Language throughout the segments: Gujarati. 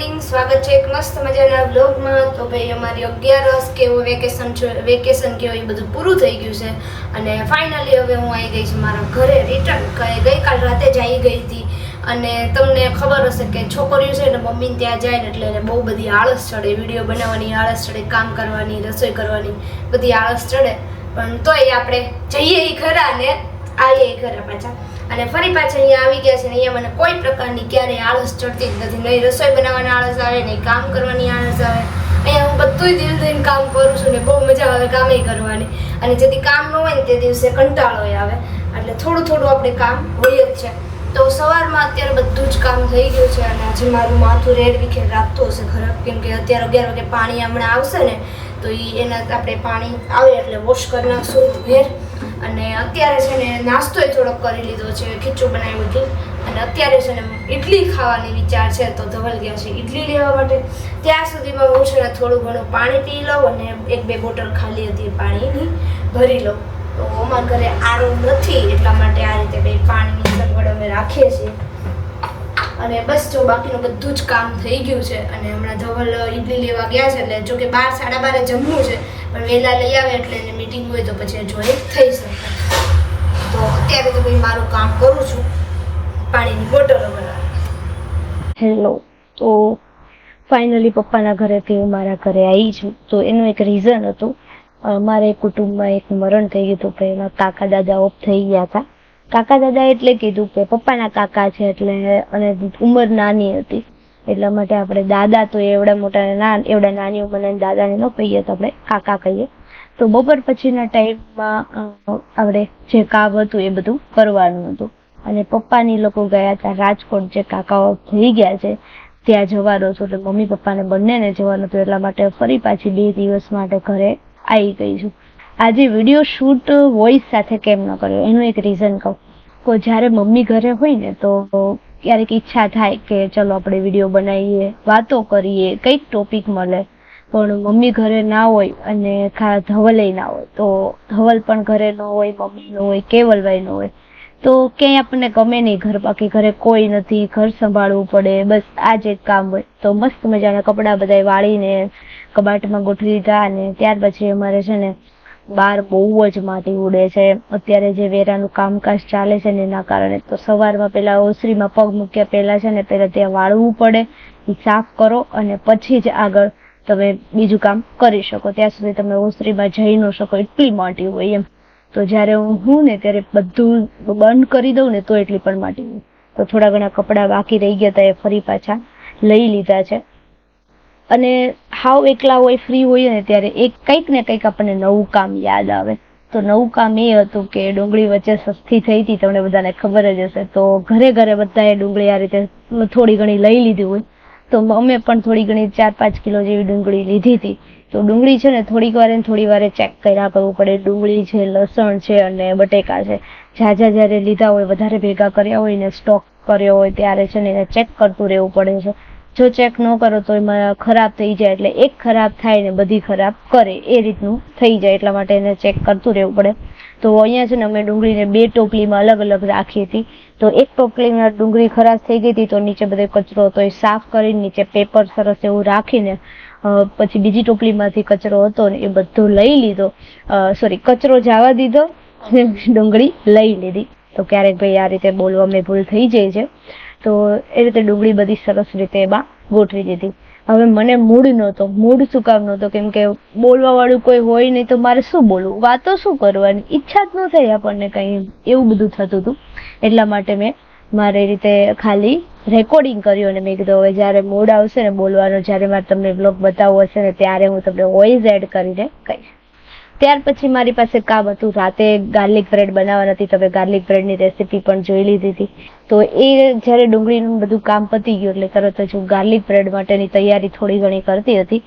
મોર્નિંગ સ્વાગત છે એક મસ્ત મજાના બ્લોગમાં તો ભાઈ, અમારી અગિયારસ કે એવું વેકેશન વેકેશન કે એ બધું પૂરું થઈ ગયું છે. અને ફાઇનલી હવે હું આવી ગઈ છું મારા ઘરે રિટર્ન ગઈકાલ રાતે જ આવી ગઈ હતી. અને તમને ખબર હશે કે છોકરીઓ છે ને મમ્મી ત્યાં જાય ને એટલે એને બહુ બધી આળસ ચડે. વીડિયો બનાવવાની આળસ ચડે, કામ કરવાની, રસોઈ કરવાની બધી આળસ ચડે. પણ તોય આપણે જઈએ એ ખરા ને ઈ ખરા પાછા અને ફરી પાછા અહીંયા આવી ગયા છે ને અહીંયા મને કોઈ પ્રકારની ક્યારેય આળસ ચડતી જ નથી. નહીં રસોઈ બનાવવાની આળસ આવે, નહીં કામ કરવાની આળસ આવે. અહીંયા હું બધું દિલ દઈને કામ કરું છું ને બહુ મજા આવે કામે કરવાની. અને જેથી કામ ન હોય ને તે દિવસે કંટાળો આવે. એટલે થોડું થોડું આપણે કામ હોય જ છે. તો સવારમાં અત્યારે બધું જ કામ થઈ ગયું છે અને આજે મારું માથું રેડ વિખેર રાખતું હશે ખરાબ કેમ કે અત્યારે અગિયાર વાગે પાણી હમણાં આવશે ને તો એ એના આપણે પાણી આવે એટલે વોશ કરી નાખશું ઘેર. અને અત્યારે છે ને નાસ્તોય થોડોક કરી લીધો છે, ખીચું બનાવ્યું હતું. અને અત્યારે છે ને ઇડલી ખાવાની વિચાર છે, તો ધવલ ગયા છે ઇડલી લેવા માટે. ત્યાં સુધીમાં હું છે ને થોડું ઘણું પાણી પી લઉં અને એક બે બોટલ ખાલી હતી પાણીની ભરી લઉં. તો અમારા ઘરે આરો નથી એટલા માટે આ રીતે બે પાણીની સગવડ અમે રાખીએ છીએ. અને બસ જો બાકીનું બધું જ કામ થઈ ગયું છે અને હમણાં ધવલ ઇડલી લેવા ગયા છે એટલે જો કે બાર, સાડા બારે જમવું છે, પણ વહેલા લઈ આવે એટલે એને મીટિંગ હોય તો પછી જોઈ થઈ શકે. તો અત્યારે તો ભાઈ મારું કામ કરું છું, પાણીની બોટલો બનાવી હેલો તો ફાઇનલી પપ્પાના ઘરેથી હું મારા ઘરે આવી છું. તો એનું એક રીઝન હતું. અમારે કુટુંબમાં એક મરણ થઈ ગયું હતું. પહેલાં કાકા, દાદા ઓફ થઈ ગયા હતા. કાકા દાદા એટલે કીધું કે પપ્પાના કાકા છે એટલે અને ઉંમર નાની હતી. એટલા માટે આપણે દાદા તો એવડા મોટા ના, એવડા નાની ઉંમરના દાદાને ન કહીએ તો આપણે કાકા કહીએ. તો બપોર પછીના ટાઈમમાં આપણે જે કામ હતું એ બધું કરવાનું હતું. અને પપ્પાની લોકો ગયા હતા રાજકોટ જે કાકાઓ થઈ ગયા છે, ત્યાં જવાનું હતું. એટલે મમ્મી પપ્પાને બંનેને જવાનું હતું. એટલા માટે ફરી પાછી બે દિવસ માટે ઘરે આવી ગઈ છું. આજે વીડિયો શૂટ વોઇસ સાથે કેમ ન કર્યો? એનું એક રીઝન કહું. તો જ્યારે મમ્મી ઘરે હોય ને, તો ક્યારેક ઈચ્છા થાય કે ચલો આપણે વીડિયો બનાવીએ, વાતો કરીએ, કંઈક ટોપિક મળે. પણ મમ્મી ઘરે ના હોય અને ખા ધવલે ના હોય, તો ધવલ પણ ઘરે ન હોય, મમ્મી ન હોય, કેવલભાઈ ન હોય, તો ક્યાંય આપણને ગમે નહીં ઘર બાકી. ઘરે કોઈ નથી, ઘર સંભાળવું પડે, બસ આ જ એક કામ હોય. તો મસ્ત મજાના કપડાં બધા વાળીને કબાટમાં ગોઠવી દીધા અને ત્યાર પછી અમારે છે ને બહાર બહુ જ માટી ઉડે છે. અત્યારે જે વેરાનું કામકાજ ચાલે છે ને એના કારણે તો સવારમાં પહેલાં ઓસરીમાં પગ મૂક્યા પહેલાં છે ને પહેલાં ત્યાં વાળવું પડે. એ સાફ કરો અને પછી જ આગળ તમે બીજું કામ કરી શકો. ત્યાં સુધી તમે ઓસરીમાં જઈ ન શકો. એટલી માટી હોય એમ. તો જ્યારે હું હું ને ત્યારે બધું બંધ કરી દઉં ને તો એટલી પણ માટી હોય. તો થોડા ઘણા કપડાં બાકી રહી ગયા હતા એ ફરી પાછા લઈ લીધા છે. અને હાવ એકલા હોય ફ્રી હોય ને ત્યારે એક કંઈક ને કંઈક આપણને નવું કામ યાદ આવે. તો નવું કામ એ હતું કે ડુંગળી વચ્ચે સસ્તી થઈ હતી, તમને બધાને ખબર જ હશે. તો ઘરે ઘરે બધાએ ડુંગળી આ રીતે થોડી ઘણી લઈ લીધી હોય. તો અમે પણ થોડી ઘણી ચાર પાંચ કિલો જેવી ડુંગળી લીધી હતી. તો ડુંગળી છે ને થોડીક વારે થોડી વારે ચેક કર્યા કરવું પડે. ડુંગળી છે, લસણ છે અને બટેકા છે. ઝાઝા જ્યારે લીધા હોય, વધારે ભેગા કર્યા હોય ને સ્ટોક કર્યો હોય, ત્યારે છે ને એને ચેક કરતું રહેવું પડે છે. જો ચેક ન કરો તો એમાં ખરાબ થઈ જાય એટલે એક ખરાબ થાય ને બધી ખરાબ કરે, એ રીતનું થઈ જાય એટલા માટે એને ચેક કરતું રહેવું પડે. તો અહીંયા છે ને અમે ડુંગળીને બે ટોપલીમાં અલગ અલગ રાખી હતી. તો એક ટોપલીમાં ડુંગળી ખરાબ થઈ ગઈ હતી, તો નીચે બધો કચરો હતો એ સાફ કરીને નીચે પેપર સરસ એવું રાખીને પછી બીજી ટોપલીમાંથી કચરો હતો ને એ બધો લઈ લીધો. સોરી કચરો જવા દીધો ડુંગળી લઈ લીધી. તો ક્યારેક ભાઈ આ રીતે બોલવા મેં ભૂલ થઈ જાય છે. તો એ રીતે ડુંગળી બધી સરસ રીતે એમાં ગોઠવી દીધી. હવે મને મૂડ નહોતો, મૂડ શું કામ નહોતો, કેમ કે બોલવા વાળું કોઈ હોય નહીં તો મારે શું બોલવું? વાતો શું કરવાની? ઈચ્છા જ ન થઈ આપણને કંઈ એવું બધું થતું હતું. એટલા માટે મેં મારે રીતે ખાલી રેકોર્ડિંગ કર્યું અને મેં કીધું, હવે જ્યારે મૂડ આવશે ને બોલવાનો, જ્યારે મારે તમને બ્લોગ બતાવવો હશે ને ત્યારે હું તમને વોઇસ એડ કરીને કહીશ. ત્યાર પછી મારી પાસે કામ હતું. રાતે ગાર્લિક બ્રેડ બનાવવાની હતી તમે ગાર્લિક બ્રેડની રેસીપી પણ જોઈ લીધી હતી. તો એ જ્યારે ડુંગળીનું બધું કામ પતી ગયું, એટલે તરત જ હું ગાર્લિક બ્રેડ માટેની તૈયારી થોડી ઘણી કરતી હતી.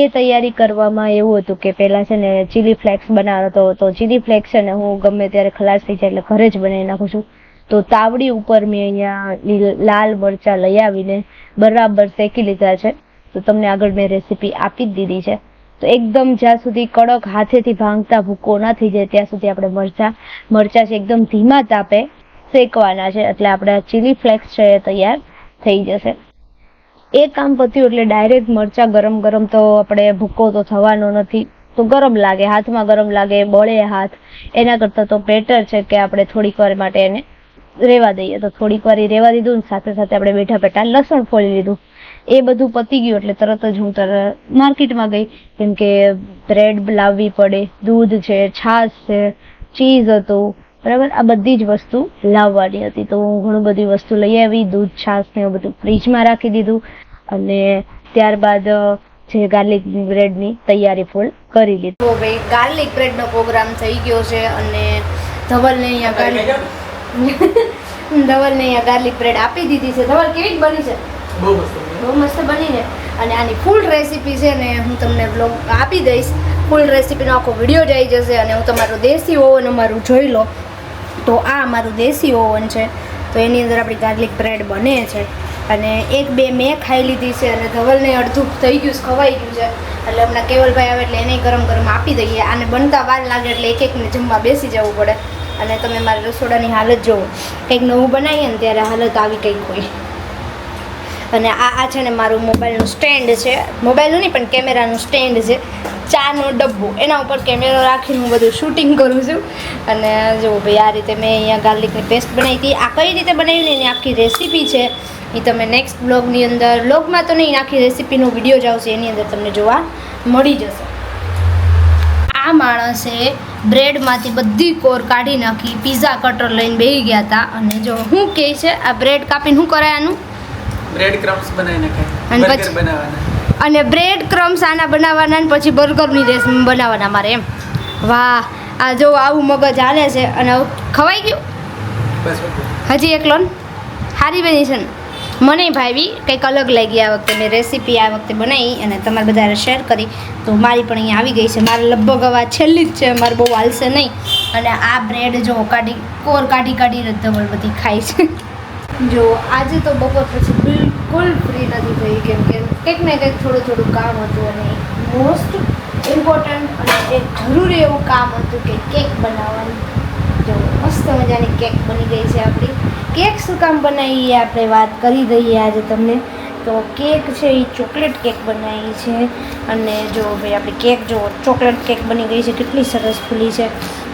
એ તૈયારી કરવામાં એવું હતું કે પહેલાં છે ને ચીલી ફ્લેક્સ બનાવતો હતો. ચીલી ફ્લેક્સ છે ને હું ગમે ત્યારે ખલાસ થઈ જાય એટલે ઘરે જ બનાવી નાખું છું. તો તાવડી ઉપર મેં અહીંયા લાલ મરચાં લઈ આવીને બરાબર શેકી લીધા છે. તો તમને આગળ મેં રેસીપી આપી જ દીધી છે. તો એકદમ જ્યાં સુધી કડક હાથેથી ભાંગતા ભૂકો ના થઈ જાય, ત્યાં સુધી આપણે મરચા મરચા છે એકદમ ધીમા તાપે શેકવાના છે. એટલે આપણે ચીલી ફ્લેક્સ છે એ તૈયાર થઈ જશે. એ કામ પત્યું એટલે ડાયરેક્ટ મરચા ગરમ ગરમ તો આપણે ભૂકો તો થવાનો નથી. તો ગરમ લાગે, હાથમાં ગરમ લાગે, બળે હાથ. એના કરતાં તો બેટર છે કે આપણે થોડીક વાર માટે એને રેવા દઈએ. તો થોડીક વાર રેવા દીધું ને સાથે સાથે આપણે બેઠા બેઠા લસણ ફોલી લીધું. એ બધું પતી ગયું એટલે તરત જ હું તરત માર્કેટમાં ગઈ. કેમ કે બ્રેડ લાવવી પડે દૂધ છે છાશ છે ચીઝ હતું. બરાબર? આ બધી જ વસ્તુ લાવવાની હતી. તો હું ઘણું બધી વસ્તુ લઈ આવી દૂધ છાશ ને એવું બધું ફ્રીજમાં રાખી દીધું. અને ત્યારબાદ જે ગાર્લિક બ્રેડની તૈયારી ફૂલ કરી લીધી. તો ભાઈ ગાર્લિક બ્રેડનો પ્રોગ્રામ થઈ ગયો છે અને ધવલને અહીંયા ગાર્લિક ધવલને અહીંયા ગાર્લિક બ્રેડ આપી દીધી છે. ધવલ કેવી બની છે? બહુ મસ્ત. બહુ મસ્ત બનીને. અને આની ફૂલ રેસીપી છે ને હું તમને બ્લોગ આપી દઈશ. ફૂલ રેસીપીનો આખો વીડિયો જ આવી જશે અને હું તમારું દેશી ઓવન અમારું જોઈ લો. તો આ અમારું દેશી ઓવન છે. તો એની અંદર આપણી ગાર્લિક બ્રેડ બને છે. અને એક બે મેં ખાઈ લીધી છે અને ધવલને અડધું થઈ ગયું ખવાઈ ગયું છે. એટલે હમણાં કેવલભાઈ આવે એટલે એને ગરમ ગરમ આપી દઈએ. આને બનતા વાર લાગે એટલે એક એકને જમવા બેસી જવું પડે. અને તમે મારા રસોડાની હાલત જુઓ. કંઈક નવું બનાવીએ ને ત્યારે હાલત આવી કંઈક હોય. અને આ આ છે ને મારું મોબાઈલનું સ્ટેન્ડ છે. મોબાઈલનું નહીં, પણ કેમેરાનું સ્ટેન્ડ છે. ચાનો ડબ્બો. એના ઉપર કેમેરો રાખીને હું બધું શૂટિંગ કરું છું. અને જો ભાઈ, આ રીતે મેં અહીંયા ગાર્લિકની પેસ્ટ બનાવી હતી. આ કઈ રીતે બનાવી એની આખી રેસીપી છે, એ તમે નેક્સ્ટ બ્લોગની અંદર બ્લોગમાં તો નહીં, આખી રેસીપીનો વીડિયો જ આવશે. એની અંદર તમને જોવા મળી જશે. આ માણસે બ્રેડમાંથી બધી કોર કાઢી નાખી પીઝા કટર લઈને બેસી ગયા હતા. અને જો શું કહે છે, આ બ્રેડ કાપીને શું કરાય આનું? બ્રેડ ક્રમ્સ બનાવીને અને પછી- બનાવવાના. અને બ્રેડ ક્રમ્સ આના બનાવવાના ને પછી બર્ગરની રેસ બનાવવાના મારે એમ. વાહ આ જો આવું મગજ હાલે છે અને ખવાઈ ગયું? હજી એક લોન? સારી બની છે ને? મને ભાવી કંઈક અલગ લાગી આ વખતે મેં રેસીપી આ વખતે બનાવી અને તમારે બધાને શેર કરી. તો મારી પણ અહીંયા આવી ગઈ છે. મારે લગભગ હવે છેલ્લી જ છે મારે બહુ હાલશે નહીં. અને આ બ્રેડ જો કાઢી કોર કાઢી જ ધવલ બધી ખાય છે. જો, આજે તો બપોર પછી બિલકુલ ફ્રી નથી થઈ, કેમ કે કંઈક ને કંઈક થોડું થોડું કામ હતું અને મોસ્ટ ઇમ્પોર્ટન્ટ અને એક જરૂરી એવું કામ હતું કે કેક બનાવવાનું. જો, મસ્ત મજાની કેક બની ગઈ છે આપણી. કેક શું કામ બનાવીએ આપણે? વાત કરી દઈએ આજે તમને. તો કેક છે, એ ચોકલેટ કેક બનાવી છે. અને જો ભાઈ, આપણી કેક જો, ચોકલેટ કેક બની ગઈ છે. કેટલી સરસ ફૂલી છે.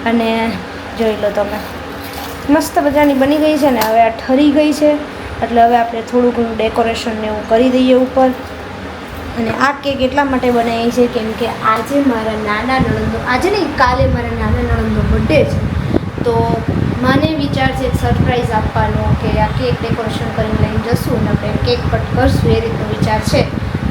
અને જોઈ લો તમે. મસ્ત મજાની બની ગઈ છે ને હવે આ ઠરી ગઈ છે. એટલે હવે આપણે થોડું ઘણું ડેકોરેશન ને એવું કરી દઈએ ઉપર. અને આ કેક એટલા માટે બનાવી છે કેમ કે આજે મારા નાના નણંદો આજે નહીં, કાલે મારા નાના નણંદો બર્થડે છે. તો મને વિચાર છે સરપ્રાઈઝ આપવાનો કે આ કેક ડેકોરેશન કરીને લઈને જશું અને આપણે કેક કટ કરશું એ રીતનો વિચાર છે.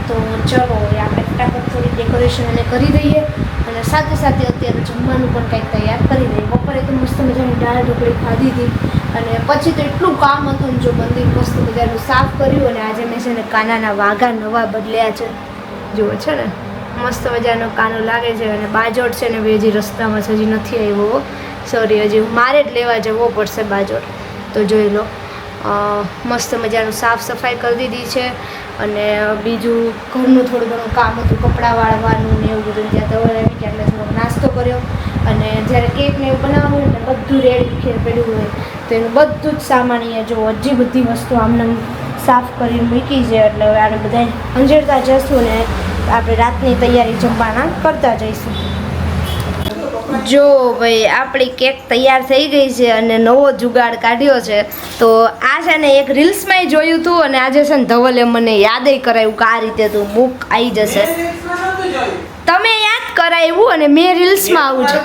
તો ચલો આપણે ફટાફટ થોડી ડેકોરેશન એને કરી દઈએ. અને સાથે સાથે અત્યારે જમવાનું પણ કંઈક તૈયાર કરી દઈએ. બપોરે તો મસ્ત મજાની દાળ ઢોકળી ખાધી હતી. અને પછી તો એટલું કામ હતું જો મંદિર મસ્ત મજાનું સાફ કર્યું અને આજે મેં છે ને કાનાના વાઘા નવા બદલ્યા છે. જુઓ છે ને, મસ્ત મજાનો કાનો લાગે છે અને બાજોટ છે ને હજી રસ્તામાં હજી નથી આવ્યો સોરી હજી મારે જ લેવા જવો પડશે બાજોટ તો જોઈ લો. મસ્ત મજાનું સાફ સફાઈ કરી દીધી છે અને બીજું ઘરનું થોડું ઘણું કામ હતું, કપડાં વાળવાનું ને એવું બધું. ત્યાં તવર આવી ત્યાં એટલે થોડોક નાસ્તો કર્યો. અને જ્યારે કેક ને એવું બનાવવાનું હોય ને બધું રેડી પડ્યું હોય. તો એનું બધું જ સામાન અહીંયા જો હજી બધી વસ્તુ આમને આમ સાફ કરીને મૂકી છે. એટલે હવે આને બધા અંજેરતા જઈશું ને આપણે રાતની તૈયારી જમવાના કરતા જઈશું. જો ભાઈ આપણી કેક તૈયાર થઈ ગઈ છે અને નવો જુગાડ કાઢ્યો છે. તો આ છે ને એક રીલ્સમાં જોયું હતું અને આજે છે ને ધવલે મને યાદય કરાવ્યું કે આ રીતે તું મૂક આવી જશે. તમે યાદ કરાવ્યું અને મેં રીલ્સમાં આવું છે.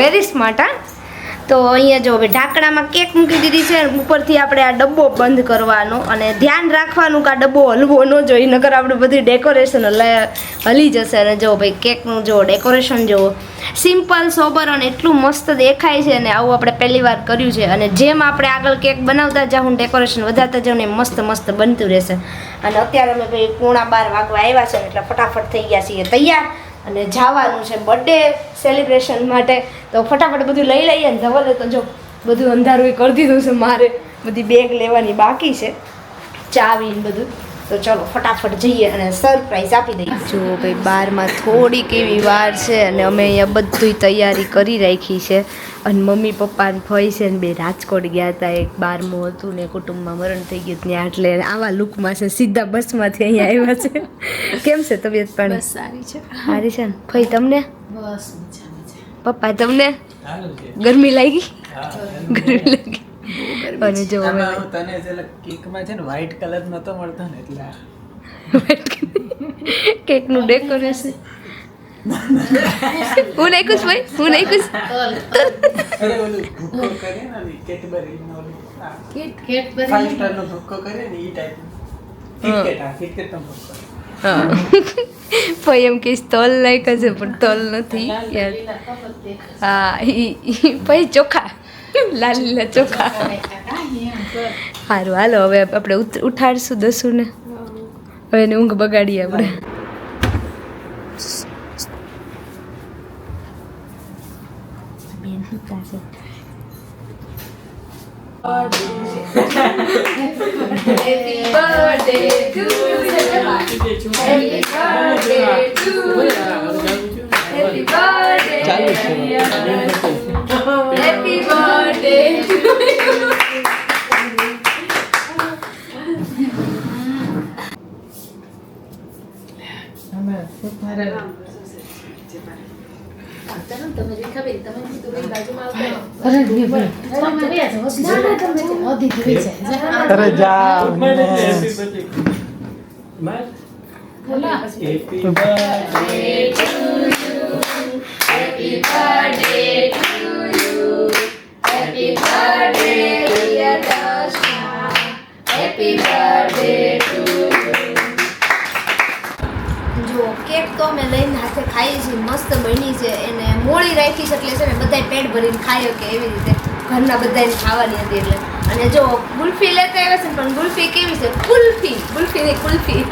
વેરી સ્માર્ટ હા? તો અહીંયા જો હવે ઢાંકણામાં કેક મૂકી દીધી છે. ઉપરથી આપણે આ ડબ્બો બંધ કરવાનો અને ધ્યાન રાખવાનું કે આ ડબ્બો હલવો ન જોઈએ, નકર આપણે બધી ડેકોરેશન હલી જશે. અને જો ભાઈ કેકનું જો ડેકોરેશન જુઓ સિમ્પલ સોબર અને એટલું મસ્ત દેખાય છે અને આવું આપણે પહેલી વાર કર્યું છે. અને જેમ આપણે આગળ કેક બનાવતા જાઉં ડેકોરેશન વધારતા જાઉં ને મસ્ત મસ્ત બનતું રહેશે. અને અત્યારે અમે ભાઈ પૂણા બાર વાગવા આવ્યા છે એટલે ફટાફટ થઈ ગયા છીએ. તૈયાર? અને જવાનું છે બર્થડે સેલિબ્રેશન માટે. તો ફટાફટ બધું લઈ લઈએ ને ધવલે તો જો બધું અંધારું કરી દીધું છે મારે. બધી બેગ લેવાની બાકી છે. ચાવી ને બધું. તો ચલો ફટાફટ જઈએ અને સરપ્રાઈઝ આપી દઈએ. જો ભાઈ બારમાં થોડીક એવી વાર છે અને અમે અહીંયા બધી તૈયારી કરી રાખી છે. અને મમ્મી પપ્પાને ફઈ છે ને બે રાજકોટ ગયા હતા. એક બારમું હતું ને કુટુંબમાં મરણ થઈ ગયું ત્યાં એટલે આવા લુકમાં છે સીધા બસમાંથી અહીંયા આવ્યા છે. કેમ છે તબિયત પાણી? સારી છે. સારી છે ને? ફઈ તમને? બસ પપ્પા તમને? ગરમી લાગી? હા. ગરમી લાગી. અને જો આમાં તને જે કેકમાં છે ને વ્હાઈટ કલર નતો મળતો ને એટલે કેકનું ડેકોરેશન હું છું ભાઈ? હું નાખ્યું છું? અરે ઓલું ભૂક્કો કરે ને ઓલી Cadbury નો ઓલું, આ. કેટ કેટ five star નો ભૂક્કો કરે ને ઈ type નું. KitKat, હા, KitKat નો ભૂક્કો. હા. ભાઈ એમ કહીશ તલ છે પણ તલ નથી હા પછી ઈ ભાઈ ચોખા. લાલ લીલા ચોખા. સારું હાલો હવે આપણે ઉઠાડશું દસુને. હવે એને ઊંઘ બગાડીએ આપણે. ચાલુ છે. અરે જા Happy birthday જો cake તો અમે લઈને હાથે ખાઈએ છીએ મસ્ત બની છે. એને મોળી રાખી છે એટલે છે ને બધાય પેટ ભરીને ખાઈ કે એવી રીતે. ઘરના બધાને ખાવાની હતી એટલે. અને જો ગુલ્ફી લેતા આવ્યા છે પણ ગુલ્ફી કેવી છે? કુલ્ફી. ગુલ્ફી ની કુલ્ફી.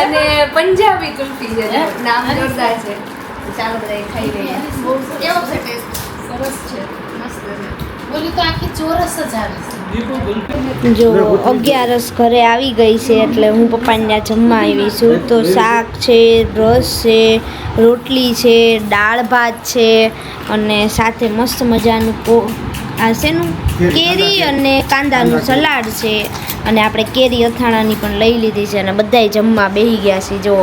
અને પંજાબી કુલ્ફી છે. નામ જોરદાર છે. ચાલો બધા ખાઈ લઈએ. કેવો છે ટેસ્ટ સરસ છે. મસ્ત છે. બોલી તો આખી ચોરસ જ આવે છે. જો અગિયારસ ઘરે આવી ગઈ છે એટલે હું પપ્પાને ત્યાં જમવા આવી છું. તો શાક છે રસ છે રોટલી છે દાળ ભાત છે અને સાથે મસ્ત મજાનું પો આ શેનું કેરી અને કાંદાનું સલાડ છે. અને આપણે કેરી અથાણાની પણ લઈ લીધી છે અને બધાય જમવા બેસી ગયા છે જો.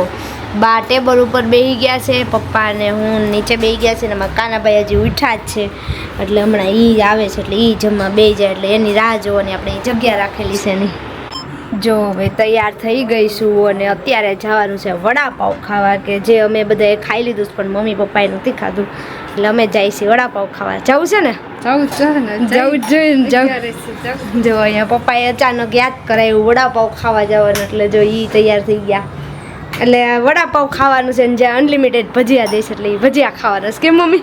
બા ટેબલ ઉપર બેસી ગયા છે પપ્પા અને હું નીચે બેસી ગયા છે ને મારા કાનાભાઈ હજી ઉઠા જ છે. એટલે હમણાં એ આવે છે એટલે એ જમવા બે જાય એટલે એની રાહ જોવાની આપણે એ જગ્યા રાખેલી છે એની. જો હવે તૈયાર થઈ ગઈ છું અને અત્યારે જવાનું છે વડાપાવ ખાવા કે જે અમે બધાએ ખાઈ લીધું છે પણ મમ્મી પપ્પાએ નથી ખાધું. એટલે અમે જઈએ છીએ વડાપાવ ખાવા. જવું છે ને? જવું જોઈએ ને જવું. જો અહીંયા પપ્પાએ અચાનક યાદ કરાયું વડાપાવ ખાવા જવાનું એટલે જો એ તૈયાર થઈ ગયા. એટલે વડાપાવ ખાવાનું છે ને જ્યાં અનલિમિટેડ ભજીયા દઈશ એટલે એ ભજીયા ખાવાના છે. કેમ મમ્મી?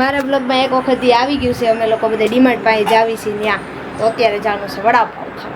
મારા બ્લોગમાં એક વખત આવી ગયું છે, અમે લોકો બધા ડીમાર્ટ પાસે જ આવી છીએ ત્યાં. તો અત્યારે જાણું છે વડાપાવ ખાવા.